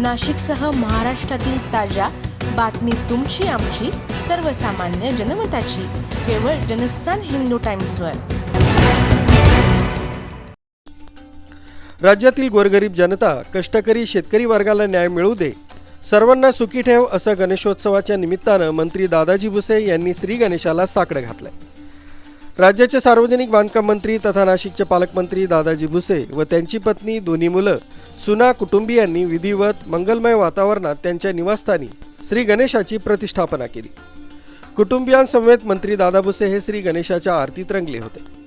नाशिकसह महाराष्ट्रातील ताज्या बातमी तुमची आमची सर्वसामान्य जनमताची. केवळ जनस्थान हिंदू टाइम्सवर. राज्यातील गोरगरीब जनता कष्टकरी शेतकरी वर्गाला न्याय मिळू दे. सर्वांना सुखी ठेव असं गणेशोत्सवाच्या निमित्तानं मंत्री दादाजी भुसे यांनी श्री गणेशाला साकडं घातलंय. राज्याचे सार्वजनिक बांधकाम मंत्री तथा नाशिकचे पालकमंत्री दादाजी भुसे व त्यांची पत्नी दोन्ही मुलं सुना कुटुंबियांनी विधिवत मंगलमय वातावरणात त्यांच्या निवासस्थानी श्री गणेशाची प्रतिष्ठापना केली. कुटुंबियांसमवेत मंत्री दादा भुसे हे श्री गणेशाच्या आरतीत रंगले होते.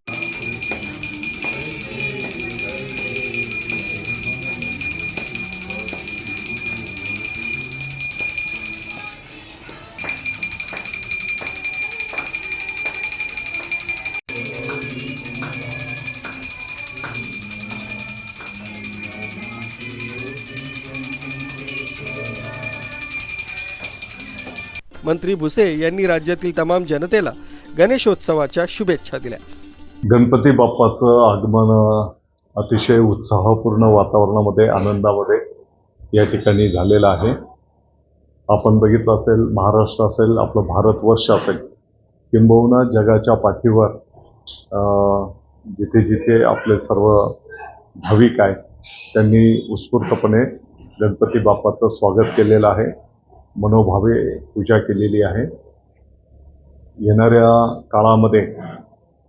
मंत्री भुसे यांनी राज्यातील तमाम जनतेला गणेशोत्सवाच्या शुभेच्छा दिल्या. गणपती बाप्पाचं आगमन अतिशय उत्साहपूर्ण वातावरणामध्ये आनंदामध्ये या ठिकाणी झालेलं आहे. आपण बघितलं असेल महाराष्ट्र असेल आपलं भारतवर्ष असेल किंबहुना जगाच्या पाठीवर जिथे जिथे आपले सर्व भाविक आहेत त्यांनी उत्स्फूर्तपणे गणपती बाप्पाचं स्वागत केलेलं आहे. मनोभावे पूजा केलेली आहे. येणाऱ्या काळामध्ये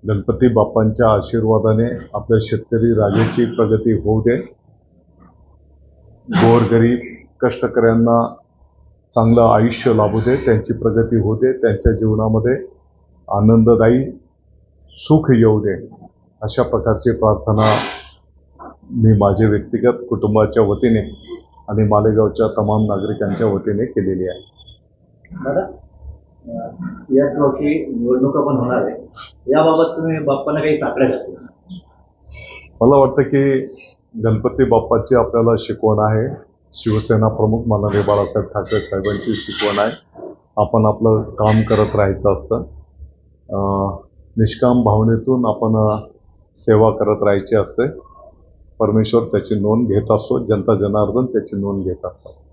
गणपती बाप्पांच्या आशीर्वादाने आपल्या शेतकरी राजाची प्रगती होऊ दे. गोरगरीब कष्टकऱ्यांना चांगलं आयुष्य लाभू दे त्यांची प्रगती होऊ दे त्यांच्या जीवनामध्ये आनंददायी सुख येऊ दे. अशा प्रकारची प्रार्थना मी माझे व्यक्तिगत कुटुंबाच्या वतीने आणि मालेगावच्या तमाम नागरिकांच्या वतीने केलेली आहे. याच वर्षी निवडणुका पण होणार आहे याबाबत तुम्ही बाप्पांना काही घातल्या मला वाटतं की गणपती बाप्पाची आपल्याला शिकवण आहे. शिवसेना प्रमुख माननीय बाळासाहेब ठाकरे साहेबांची शिकवण आहे. आपण आपलं काम करत राहायचं असतं. निष्काम भावनेतून आपण सेवा करत राहायची असते. परमेश्वर त्याची नोंद घेत असतो जनता जनार्दन त्याची नोंद घेत असतात